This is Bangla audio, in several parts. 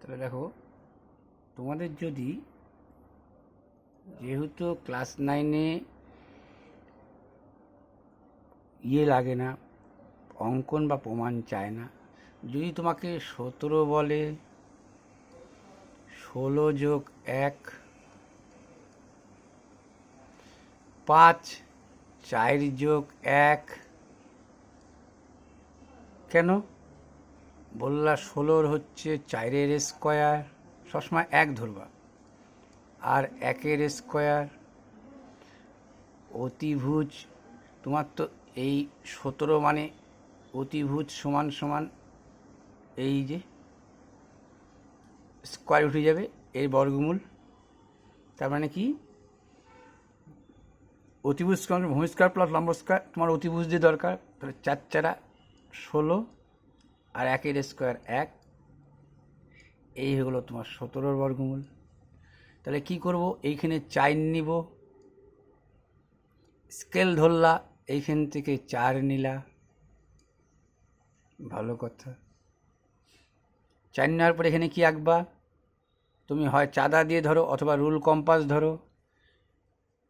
তাহলে দেখো, তোমাদের যদি যেহেতু ক্লাস নাইনে ইয়ে লাগে না, অঙ্কন বা প্রমাণ চায় না, যদি তোমাকে সতেরো বলে ষোলো যোগ এক, পাঁচ, চার যোগ এক, কেন? বললা ষোলোর হচ্ছে চারের স্কোয়ার, সবসময় এক ধরবা। আর একের স্কোয়ার, অতিভুজ, তোমার তো এই সতেরো মানে অতিভুজ সমান সমান এই যে স্কোয়ার উঠে যাবে, এর বর্গমূল। তার মানে কি? অতিভুজ স্কোয়ার ভূমি স্কোয়ার প্লাস লম্ব স্কোয়ার, তোমার অতিভুজ দিয়ে দরকার, তাহলে চার চারা ষোলো আর একের স্কোয়ার এক। এই হলো তোমার সতেরোর বর্গমূল। তাহলে কি করব? এইখানে চার নিব। স্কেল ধরলা, এইখান থেকে চার নিলা। ভালো কথা। চার নেওয়ার পর এখানে কি আঁকবা? তুমি হয় চাঁদা দিয়ে ধরো অথবা রুল কম্পাস ধরো।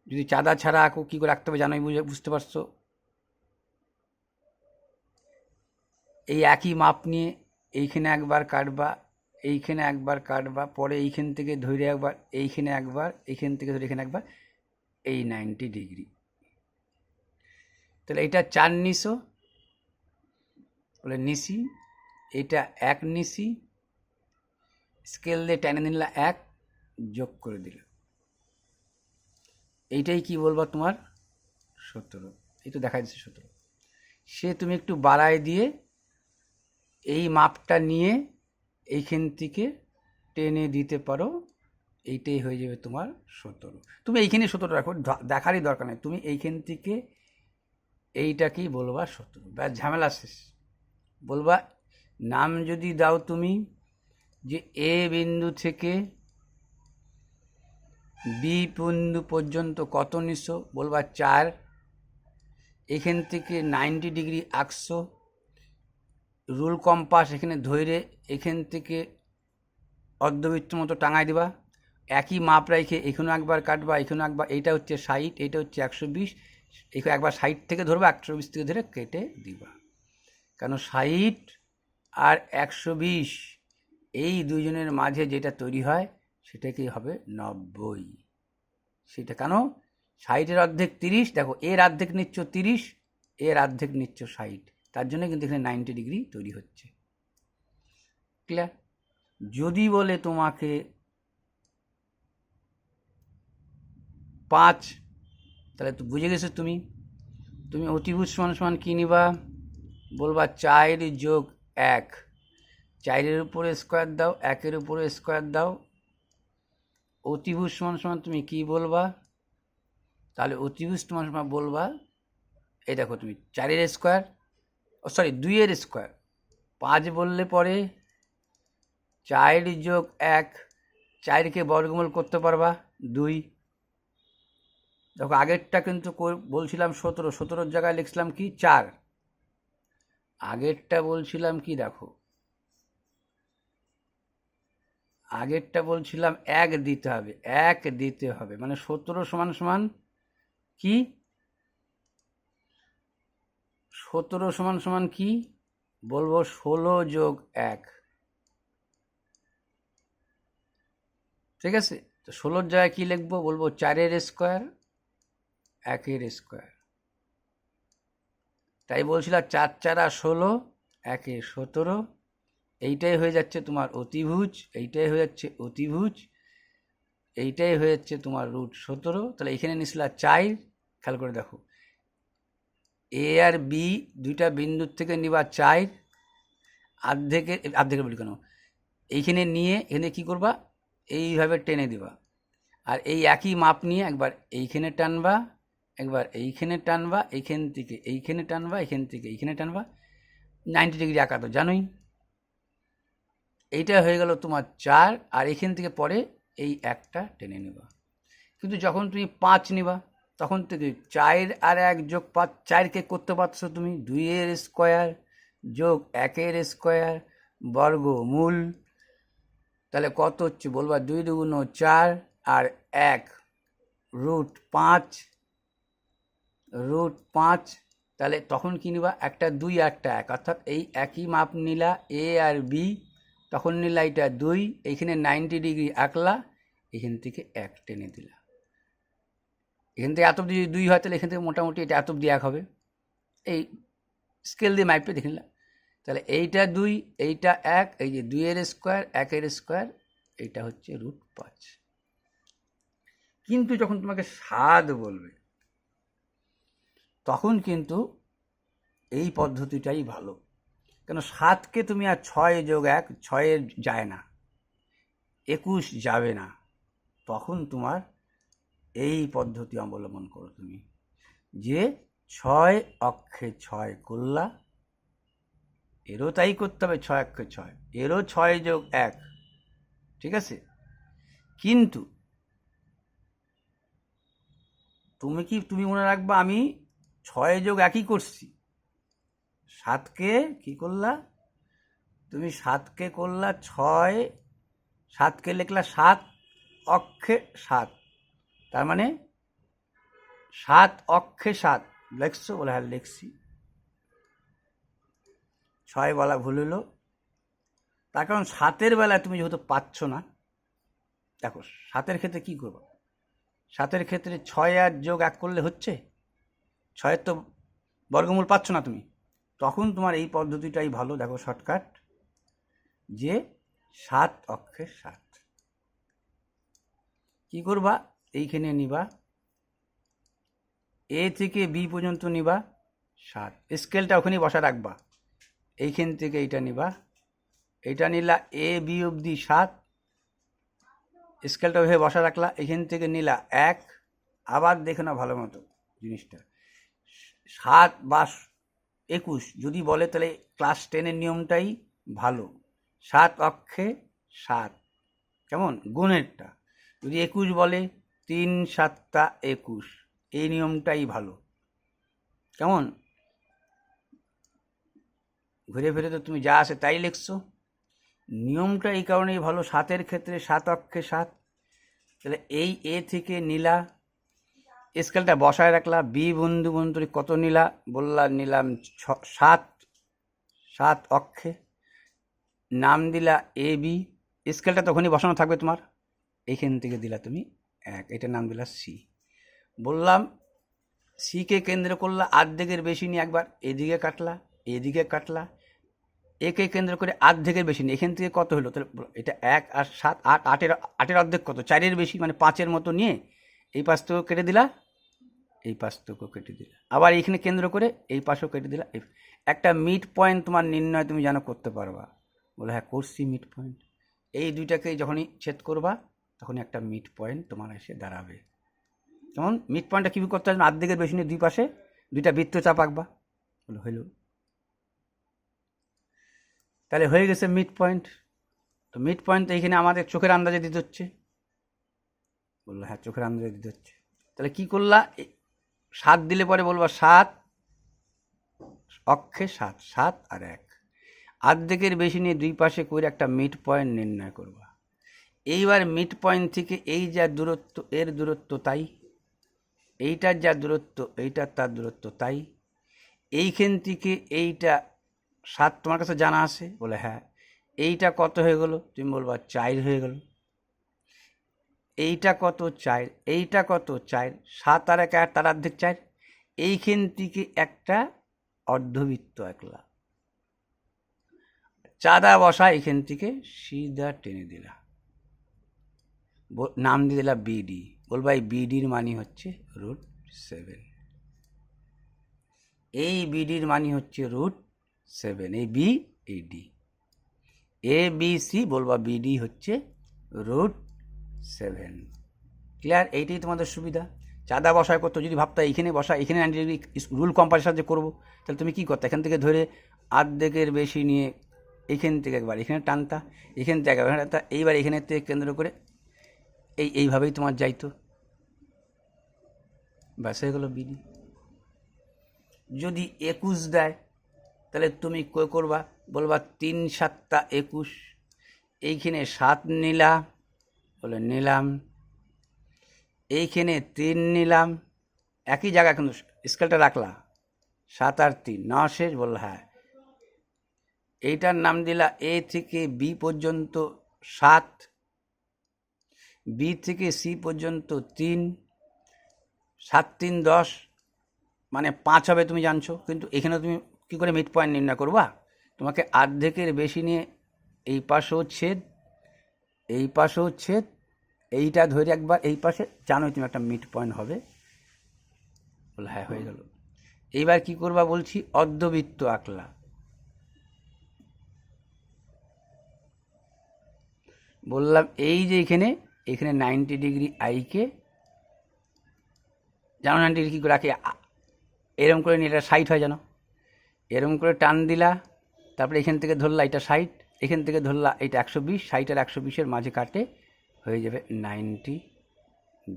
যদি চাঁদা ছাড়া আঁকো, কী করে আঁকতে হবে জানোই বুঝে বুঝতে পারছ? এই একই মাপ নিয়ে এইখানে একবার কাটবা, এইখানে একবার কাটবা, পরে এইখান থেকে ধরে একবার, এইখানে একবার, এইখান থেকে ধরে এখানে একবার, এই নাইনটি ডিগ্রি তাহলে এটা চার নিশো বলে নিশি এটা এক নিশি স্কেল দিয়ে টেনে নিলা এক, যোগ করে দিল। এইটাই কি বলব তোমার? সতেরো। এই তো দেখা যাচ্ছে সতেরো। সে তুমি একটু বাড়ায় দিয়ে এই মাপটা নিয়ে এইখান থেকে টেনে দিতে পারো, এইটাই হয়ে যাবে তোমার সতেরো। তুমি এইখানে সতেরো রাখো দেখারই দরকার নেই। তুমি এইখান থেকে এইটাকেই বলবা সতেরো। ব্যাস, ঝামেলা শেষ। বলবা, নাম যদি দাও তুমি যে এ বিন্দু থেকে বি বিন্দু পর্যন্ত কত নিশো বলবা চার। এখান থেকে নাইনটি ডিগ্রি আঁকশো রুল কম্পাস এখানে ধরে এখান থেকে অর্ধবৃত্ত মতো টাঙাই দিবা। একই মাপ রেখে এখানেও একবার কাটবা, এখানেও একবার, এইটা হচ্ছে ষাট, এইটা হচ্ছে একশো বিশ একবার ষাট থেকে ধরবা, একশো বিশ থেকে ধরে কেটে দিবা। কেন ষাট আর একশো বিশ, এই দুজনের মাঝে যেটা তৈরি হয় সেটাকেই হবে নব্বই। সেটা কেন? ষাটের অর্ধেক তিরিশ, দেখো এর অর্ধেক নিচ্ছ তিরিশ, এর অর্ধেক নিচ্ছ ষাট। তার জন্য কিন্তু এখানে নাইনটি ডিগ্রি তৈরি হচ্ছে। ক্লিয়ার যদি বলে তোমাকে পাঁচ, তাহলে তো বুঝে গেছো তুমি। তুমি অতিভুজ সমান সমান কী নিবা? বলবা চার যোগ এক। চারের উপরে স্কোয়ার দাও, একের উপরে স্কোয়ার দাও। অতিভুজ সমান সমান তুমি কি বলবা? তাহলে অতিভুজ সমান সমান বলবা, এই দেখো তুমি চারের স্কোয়ার সরি, দুইয়ের স্কোয়ার পাঁচ বললে পরে চার যোগ এক, চারকে বর্গমূল করতে পারবা দুই। দেখো, আগেরটা কিন্তু বলছিলাম সতেরো, সতেরোর জায়গায় লিখছিলাম কি? চার। আগেরটা বলছিলাম কি, দেখো। আগেরটা বলছিলাম এক দিতে হবে, এক দিতে হবে। মানে সতেরো সমান সমান কি? সতেরো সমান সমান কি? বলব ষোলো যোগ এক। ঠিক আছে? তো ষোলোর জায়গায় কী লিখব? বলব চারের স্কোয়ার, একের স্কোয়ার। তাই বলছিলাম চার চারা ষোলো, একে সতেরো। এইটাই হয়ে যাচ্ছে তোমার অতিভুজ, এইটাই হয়ে যাচ্ছে অতিভুজ, এইটাই হয়ে যাচ্ছে তোমার রুট সতেরো। তাহলে এখানে নিছিলা চাই খেয়াল করে দেখো। এ আর বি দুইটা বিন্দুর থেকে নিবা চার আর্ধেকের আর্ধেকের বলি কেন? এইখানে নিয়ে, এখানে কি করবা? এইভাবে টেনে দিবা। আর এই একই মাপ নিয়ে একবার এইখানে টানবা, একবার এইখানে টানবা, এইখান থেকে এইখানে টানবা, এইখান থেকে এইখানে টানবা। নাইনটি ডিগ্রি আঁকা তো জানোই? এইটা হয়ে গেল তোমার চার, আর এখান থেকে পরে এই একটা টেনে নেবা। কিন্তু যখন তুমি পাঁচ নিবা তখন থেকে চার আর এক যোগ পাঁচ, চারকে করতে পারছ তুমি। দুইয়ের স্কোয়ার যোগ একের স্কোয়ার বর্গ মূল তাহলে কত হচ্ছে? বলবা দুই দুগুণ চার আর এক রুট পাঁচ। রুট পাঁচ, তাহলে তখন কি নিবা? একটা দুই, একটা এক। অর্থাৎ এই একই মাপ নিলা এ আর বি। তখন নিলা এটা দুই এইখানে নাইনটি ডিগ্রি আঁকলা, এখান থেকে এক টেনে দিলা। এখান থেকে এত অব্দি যদি দুই হয়, তাহলে এখান থেকে মোটামুটি এটা এত অব্দি এক হবে। এই স্কেল দিয়ে মাইপে দেখে নিলাম। তাহলে এইটা দুই, এইটা এক, এই যে দুইয়ের স্কোয়ার একের স্কোয়ার এইটা হচ্ছে রুট পাঁচ। কিন্তু যখন তোমাকে স্বাদ বলবে, তখন কিন্তু এই পদ্ধতিটাই ভালো। কেন সাতকে তুমি আর ছয় যোগ এক ছয়ের যায় না, একুশ যাবে না। তখন তোমার এই পদ্ধতি অবলম্বন করো তুমি। যে ছয় অক্ষে ছয় করলা, এরও তাই করতে হবে ছয় অক্ষে ছয়, এরও ছয় যোগ এক, ঠিক আছে? কিন্তু তুমি কি, তুমি মনে রাখবা আমি ছয় যোগ একই করছি? সাতকে কি করলা? তুমি সাতকে করলা ছয়, সাতকে লিখলা সাত, অক্ষে সাত। তার মানে সাত অক্ষে সাত লিখছো বলে হ্যাঁ লিখছি। ছয় বলা ভুল হলো। তার কারণ সাতের বেলায় তুমি যেহেতু পাচ্ছ না, দেখো, সাতের ক্ষেত্রে কি করব? সাতের ক্ষেত্রে ছয় আর যোগ এক করলে হচ্ছে? ছয়ের তো বর্গমূল পাচ্ছ না তুমি। তখন তোমার এই পদ্ধতিটাই ভালো, দেখো, শর্টকাট, যে সাত অক্ষে সাত। কি করবা? এইখানে নিবা। এ থেকে বি পর্যন্ত নিবা সাত। স্কেলটা ওখানে বসা রাখবা। এইখান থেকে এইটা নিবা। এইটা নিলা এ, বি অবধি সাত। স্কেলটা ওইভাবে বসা রাখলা। এখান থেকে নিলা এক। আবার দেখে না ভালো মতো জিনিসটা। সাত বা একুশ যদি বলে তাহলে ক্লাস টেনের নিয়মটাই ভালো। সাত অক্ষে সাত। কেমন? গুণেরটা। যদি একুশ বলে তিন সাতটা একুশ। এই নিয়মটাই ভালো। কেমন? ঘুরে ফিরে তো তুমি যা আসে তাই লিখছো। নিয়মটা এই কারণেই ভালো, সাতের ক্ষেত্রে সাত অক্ষে সাত। তাহলে এই এ থেকে নীলা, স্কেলটা বসায় রাখলা। বি বন্ধু বন্ধুরি কত নিলা? বললা নিলাম ছ, সাত সাত অক্ষে। নাম দিলা এ বি। স্কেলটা তখনই বসানো থাকবে তোমার। এইখান থেকে দিলা তুমি এক এটার নাম দিলা সি। বললাম, সিকে কেন্দ্র করলা আর্ধেকের বেশি নিয়ে একবার, এদিকে কাটলা এদিকে কাটলা, একে কেন্দ্র করে আর্ধেকের বেশি নিয়ে, এখান থেকে কত হলো? তাহলে এটা এক আর সাত, আট, আটের আটের অর্ধেক কত? চারের বেশি মানে পাঁচের মতো নিয়ে এই পাশ থেকেও কেটে দিলা, এই পাশ থেকেও কেটে দিলা। আবার এইখানে কেন্দ্র করে এই পাশেও কেটে দিলা। একটা মিড পয়েন্ট তোমার নির্ণয় তুমি যেন করতে পারবা। বলে হ্যাঁ করছি মিড পয়েন্ট। এই দুইটাকে যখনই ছেদ করবা তখনই একটা মিড পয়েন্ট তোমার এসে দাঁড়াবে। কেমন মিড পয়েন্টটা কী করতে হবে? আর্ধেকের বেশি নিয়ে দুই পাশে দুইটা বৃত্ত চাপ আঁকবা। বলে, হইল। তাহলে হয়ে গেছে মিড পয়েন্ট তো মিড পয়েন্ট এইখানে আমাদের চোখের আন্দাজে দিতে হচ্ছে। বলল হ্যাঁ চোখের আন্দাজে দিতে হচ্ছে। তাহলে কী করলা? সাত দিলে পরে বলবা, সাত অক্ষে সাত সাত আর এক। আর্ধেকের বেশি নিয়ে দুই পাশে করে একটা মিড পয়েন্ট নির্ণয় করবা। এইবার মিড পয়েন্ট থেকে এই যা দূরত্ব, এর দূরত্ব তাই। এইটার যা দূরত্ব এইটার তার দূরত্ব তাই। এইখান থেকে এইটা সাত তোমার কাছে জানা আছে? বলে হ্যাঁ। এইটা কত হয়ে গেলো? তুমি বলবা চার হয়ে গেল। এইটা কত চার? এইটা কত চার? সাত আর এক তার অর্ধেক চার। এইখান থেকে একটা অর্ধবৃত্ত একলা। চাঁদা বসা এখান থেকে সিধা টেনে দিলা। নাম দিয়ে দিলা বিডি বলবা এই বিডির মানি হচ্ছে রুট সেভেন এই বিডির মানি হচ্ছে রুট সেভেন এই বি এই ডি এ বি সি বলবা বিডি হচ্ছে রুট সেভেন ক্লিয়ার এইটাই তোমাদের সুবিধা। চাঁদা বসায় করতো, যদি ভাবতা এইখানে বসা, এখানে নাইনটি ডিগ্রি রুল কম্পাসের সাহায্যে করব, তাহলে তুমি কী করতে? এখান থেকে ধরে আর্ধেকের বেশি নিয়ে এখান থেকে একবার, এখানে টানতা, এখান থেকে একবার এইবার এখানে থেকে কেন্দ্র করে এই, এইভাবেই তোমার যাইতো। ব্যাস, হয়ে গেলো বিডি। যদি একুশ দেয়, তাহলে তুমি কই করবা? বলবা তিন সাতটা একুশ। এইখানে সাত নিলা বলে নিলাম। এইখানে তিন নিলাম। একই জায়গা কিন্তু স্কেলটা রাখলা। সাত আর তিন, ন শেষ, বলল হ্যাঁ। এইটার নাম দিলা এ থেকে বি পর্যন্ত সাত। বি থেকে সি পর্যন্ত তিন, সাত, তিন, দশ মানে পাঁচ হবে তুমি জানছো। কিন্তু এখানে তুমি কী করে মিড পয়েন্ট নির্ণয় করবা? তোমাকে অর্ধেকের বেশি নিয়ে এই পাশেও ছেদ, এই পাশেও ছেদ, এইটা ধরে একবার এই পাশে জানোই তুমি একটা মিড পয়েন্ট হবে। বলে হ্যাঁ হয়ে গেল। এইবার কি করবা বলছি? অর্ধবৃত্ত আঁকলা। বললাম এই যে এখানে এখানে নাইনটি ডিগ্রি আইকে জানো নাইনটি ডিগ্রি রাখে? এরম করে এটা সাইট হয় জানো? এরম করে টান দিলা, তারপরে এখান থেকে ধরলা, এটা সাইট এখান থেকে ধরলা, এটা একশো বিশ, ষাট আর একশো বিশের মাঝে কাটে, হয়ে যাবে নাইনটি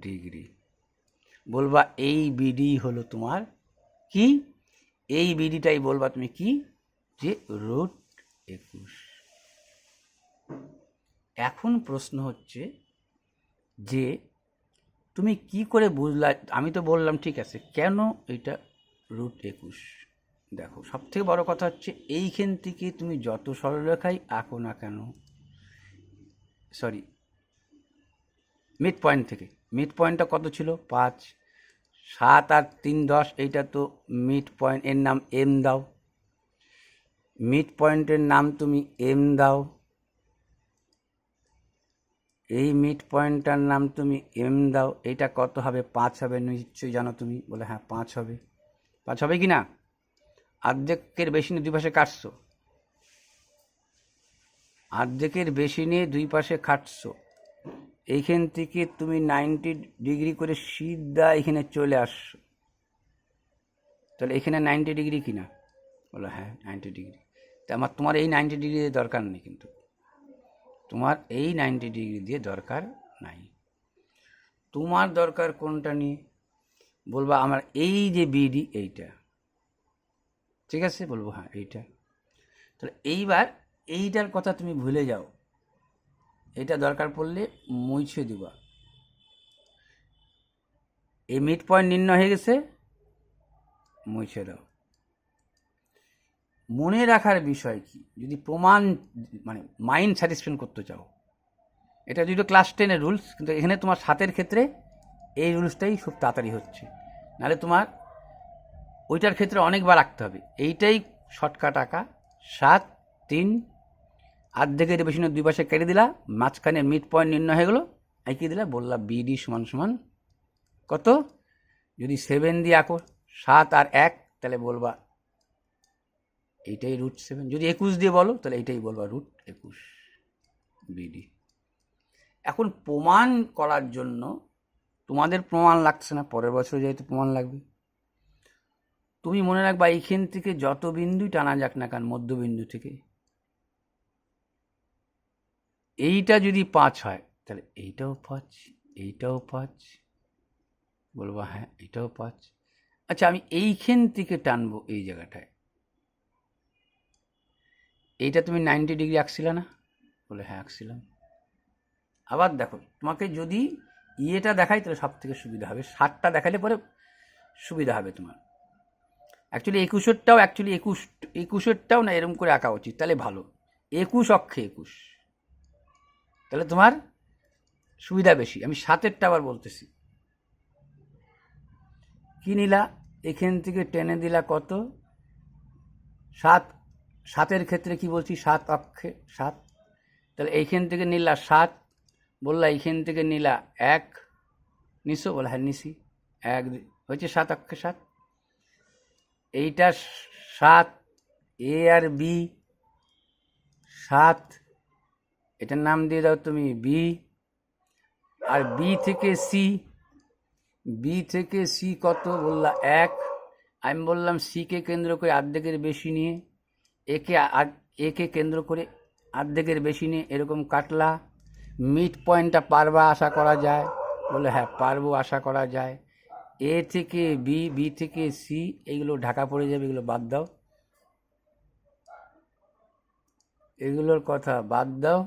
ডিগ্রি। বলবা এই বিডি হলো তোমার কি? এই বিডিটাই বলবা তুমি কি? যে রোড একুশ। এখন প্রশ্ন হচ্ছে যে তুমি কি করে বুঝলা, আমি তো বললাম, ঠিক আছে, কেন এটা রুট একুশ? দেখো সব থেকে বড় কথা হচ্ছে, এইখান থেকে তুমি যত সরলরেখাই আঁকো না কেন? সরি মিড পয়েন্ট থেকে। মিড পয়েন্টটা কত ছিল? পাঁচ, সাত আর তিন, দশ, এইটা তো মিড পয়েন্ট এর নাম এম দাও। মিড পয়েন্টের নাম তুমি এম দাও। এই মিড পয়েন্টটার নাম তুমি এম দাও, এইটা কত হবে? পাঁচ হবে, নিশ্চয়ই জানো তুমি। বলে হ্যাঁ পাঁচ হবে। পাঁচ হবে কি না? অর্ধেকের বেশি নিয়ে দুই পাশে কাটছো। অর্ধেকের বেশি নিয়ে দুই পাশে খাটছো এইখান থেকে তুমি নাইনটি ডিগ্রি করে সিধা এখানে চলে আসছো। তাহলে এখানে নাইনটি ডিগ্রি কিনা? বলো হ্যাঁ নাইনটি ডিগ্রি তা আমার, তোমার এই নাইনটি ডিগ্রি দরকার নেই কিন্তু। তোমার এই নাইনটি ডিগ্রি দিয়ে দরকার নাই। তোমার দরকার কোনটা নিয়ে? বলবা আমার এই যে বিডি এইটা। ঠিক আছে? বলব হ্যাঁ এইটা। তাহলে এইবার এইটার কথা তুমি ভুলে যাও। এটা দরকার পড়লে মুছে দিবা। এই মিড পয়েন্ট নির্ণয় হয়ে গেছে, মুছে দাও। মনে রাখার বিষয় কি? যদি প্রমাণ মানে মাইন্ড স্যাটিসফ্যাকশন করতে চাও। এটা দুটো ক্লাস টেনের রুলস কিন্তু এখানে তোমার সাতের ক্ষেত্রে এই রুলসটাই খুব তাড়াতাড়ি হচ্ছে। নাহলে তোমার ওইটার ক্ষেত্রে অনেকবার রাখতে হবে। এইটাই শর্টকাট আঁকা। সাত, তিন আর্ধেকের বেশি না, দুই পাশে কেটে দিলা, মাঝখানে মিড পয়েন্ট নির্ণয় হয়ে গেলো এঁকে দিলা, বললা বিডি সমান সমান কত? যদি সেভেন দিয়ে আঁকো, সাত আর এক, তাহলে বলবা এইটাই রুট সেভেন যদি একুশ দিয়ে বলো, তাহলে এইটাই বলবা রুট একুশ বিডি এখন প্রমাণ করার জন্য তোমাদের প্রমাণ লাগছে না, পরের বছর যেহেতু প্রমাণ লাগবে। তুমি মনে রাখবা, এইখান থেকে যত বিন্দুই টানা যাক না কেন, মধ্যবিন্দু থেকে, এইটা যদি পাঁচ হয়, তাহলে এইটাও পাঁচ এইটাও পাঁচ, বলব হ্যাঁ এইটাও পাঁচ। আচ্ছা আমি এইখান থেকে টানবো এই জায়গাটায়। এইটা তুমি নাইনটি ডিগ্রি আঁকছিলে না? বলে হ্যাঁ আঁকছিলাম। আবার দেখো, তোমাকে যদি ইয়েটা দেখাই, তাহলে সব থেকে সুবিধা হবে। ষাটটা দেখালে পরে সুবিধা হবে তোমার। অ্যাকচুয়ালি একুশেরটাও অ্যাকচুয়ালি একুশ, একুশেরটাও না এরকম করে আঁকা উচিত, তাহলে ভালো। একুশ অক্ষে একুশ। তাহলে তোমার সুবিধা বেশি। আমি সাতেরটা আবার বলতেছি। কি নিলা? এখান থেকে টেনে দিলা কত? সাত সাতের ক্ষেত্রে কি বলছি? সাত অক্ষে, সাত। তাহলে এইখান থেকে নিলা সাত, বললা এইখান থেকে নিলা এক নিশো বলা হ্যাঁ নিশি এক হয়েছে সাত অক্ষে সাত। এইটা সাত, এ আর বি, সাত, এটার নাম দিয়ে দাও তুমি বি। আর বি থেকে সি, বি থেকে সি কত? বললা এক। আমি বললাম সিকে কেন্দ্র করে অর্ধেকের বেশি নিয়ে একে একে কেন্দ্র করে অর্ধেকের বেশি নিয়ে এরকম কাটলা মিড পয়েন্টটা পারবা আশা করা যায়। বলে হ্যাঁ পারব আশা করা যায়। এ থেকে বি বি থেকে সি, এগুলো ঢাকা পড়ে যাবে, এগুলো বাদ দাও। এগুলোর কথা বাদ দাও।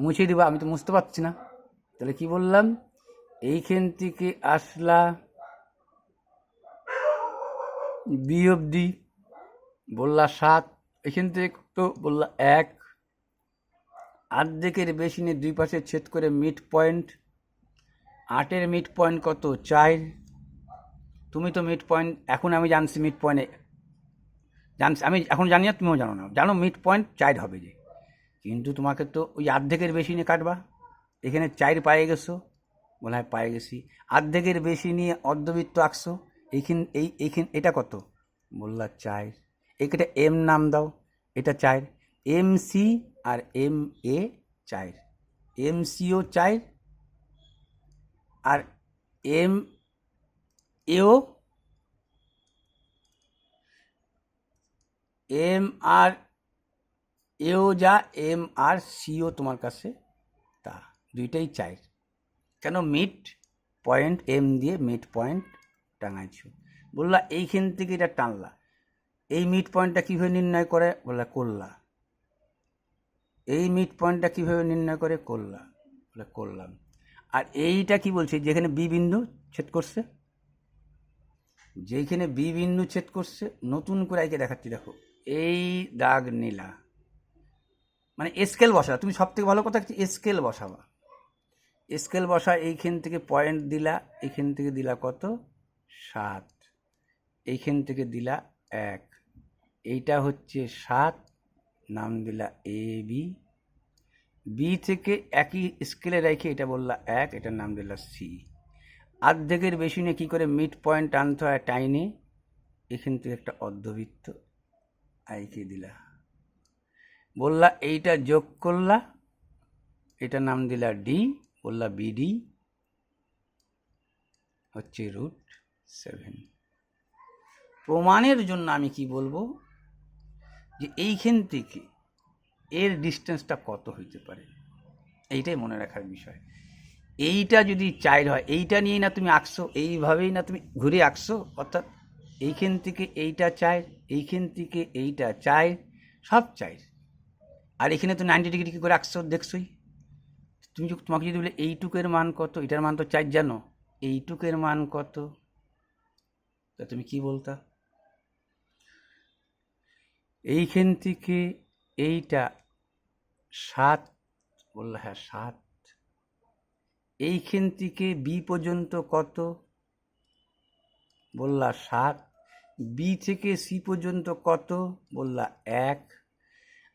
মুছে দিবা, আমি তো মুছতে পারছি না। তাহলে কি বললাম? এইখান থেকে আসলা বি অবধি বললা সাত, এখান থেকে তো বললা এক। আর্ধেকের বেশি নিয়ে দুই পাশে ছেদ করে মিড পয়েন্ট। আটের মিড পয়েন্ট কত? চার। তুমি তো মিড পয়েন্ট, এখন আমি জানছি মিড পয়েন্টে। জানছি, আমি এখন জানি না, তুমিও জানো না। জানো মিড পয়েন্ট চার হবে যে। কিন্তু তোমাকে তো ওই আর্ধেকের বেশি নিয়ে কাটবা। এখানে চার পায়ে গেছো। বলে হ্যাঁ পায়ে গেছি। অর্ধেকের বেশি নিয়ে অর্ধবৃত্ত আঁকছো। এইখান, এই, এইখান, এটা কত? বললা চার। এইটা এম নাম দাও, এটা চার। এম সি আর এম এ চার। এম সিও চার আর এম এও এম আর এও যা এম আর সিও তোমার কাছে, তা দুইটাই চাই কেন? মিড পয়েন্ট এম দিয়ে মিড পয়েন্ট টাঙাইছো। বললা, এইখান থেকে এটা টানলা। এই মিড পয়েন্টটা কীভাবে নির্ণয় করে? বললা, করলা। এই মিড পয়েন্টটা কীভাবে নির্ণয় করে? করলা। বলে করলাম। আর এইটা কি বলছে? যেখানে বি বিন্দু ছেদ করছে। যেখানে বি বিন্দু ছেদ করছে, নতুন করে আইকে দেখাচ্ছি, দেখো। এই দাগ নীলা। মানে স্কেল বসা তুমি সব থেকে ভালো কথা স্কেল বসাবা। স্কেল বসা, এইখান থেকে পয়েন্ট দিলা, এইখান থেকে দিলা কত? সাত। এইখান থেকে দিলা এক। এইটা হচ্ছে সাত, নাম দিলা এ, বি। বি থেকে একই স্কেলে রেখে এটা বললা এক, এটার নাম দিলা সি অর্ধেকের বেশি নিয়ে কী করে মিড পয়েন্ট আনতে হয় টাইনে এখান থেকে একটা অর্ধবৃত্ত আইকে দিলা। বললা এইটা যোগ করলা এটা নাম দিলা ডি বললা বিডি হচ্ছে রুট সেভেন। প্রমাণের জন্য আমি কি বলব? যে এইখান থেকে এর ডিস্টেন্সটা কত হইতে পারে? এইটাই মনে রাখার বিষয়। এইটা যদি চাইর হয়, এইটা নিয়েই না তুমি আঁকছো, এইভাবেই না তুমি ঘুরে আঁকছো, অর্থাৎ এইখান থেকে এইটা চাই এইখান থেকে এইটা চাই সব চাই আর এখানে তো নাইনটি ডিগ্রি কী করে আঁকছো, দেখছোই। তুমি তোমাকে যদি বলে, এইটুকের মান কত? এটার মান তো চার জানো। এইটুকের মান কত? তা তুমি কি বলতা? এইখান থেকে এইটা সাত, বলল হ্যাঁ সাত। এইখান থেকে বি পর্যন্ত কত? বললা সাত। বি থেকে সি পর্যন্ত কত? বললা এক।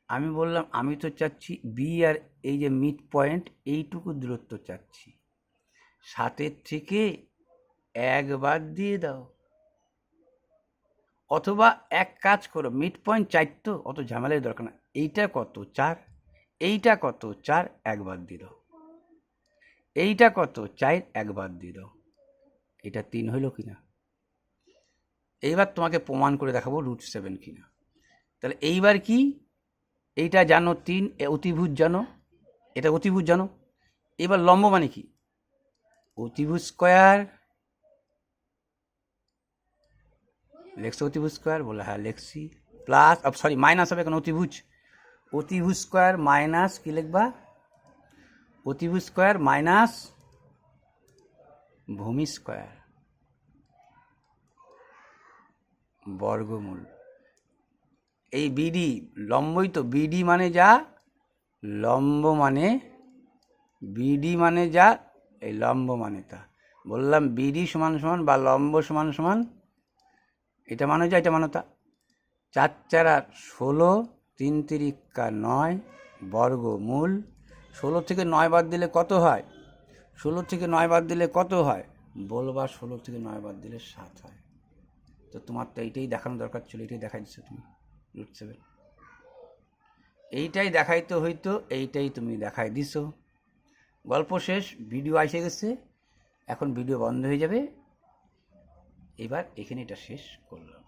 আমি বললাম, আমি তো চাচ্ছি বি আর এই যে মিড পয়েন্ট এইটুকু দূরত্ব চাচ্ছি। সাতের থেকে এক বাদ দিয়ে দাও। অথবা এক কাজ করো মিড পয়েন্ট চার তো, অত ঝামেলার দরকার না। এইটা কত? চার। এইটা কত? চার একবার দাও। এইটা কত? চার একবার দাও। এটা তিন হইল কি না এইবার তোমাকে প্রমাণ করে দেখাবো রুট সেভেন কিনা। তাহলে এইবার কি? এইটা জানো তিন, এ অতিভুজ জানো। এটা অতিভুজ জানো। এবার লম্ব মানে কি? অতিভূত স্কোয়ার লেখছো অতিভুজ স্কোয়ার, বলে হ্যাঁ লেখছি প্লাস সরি মাইনাস হবে এখন অতিভুজ। অতিভুজ স্কোয়ার মাইনাস কি লিখবা? অতিভুজ স্কোয়ার মাইনাস ভূমি স্কোয়ার। বর্গমূল। এই বিডি লম্বই তো বিডি মানে যা, লম্ব মানে বিডি মানে যা, এই লম্ব মানে তা। বললাম বিডি সমান সমান বা লম্ব সমান সমান এটা মানে যা, এটা মানে তা। চার চারা ষোলো, তিন তিরিকা নয় বর্গমূল ষোলো থেকে নয় বাদ দিলে কত হয়? ষোলো থেকে নয় বাদ দিলে কত হয়? বলবা ষোলো থেকে নয় বাদ দিলে সাত হয়। তো তোমার তো এইটাই দেখানো দরকার ছিল এটাই দেখাই দিচ্ছ তুমি রুট সেভেন এইটাই দেখাইতে হইতো, এইটাই তুমি দেখাই দিছো। গল্প শেষ ভিডিও এসে গেছে। এখন ভিডিও বন্ধ হয়ে যাবে। এবার এখানে এটা শেষ করলাম।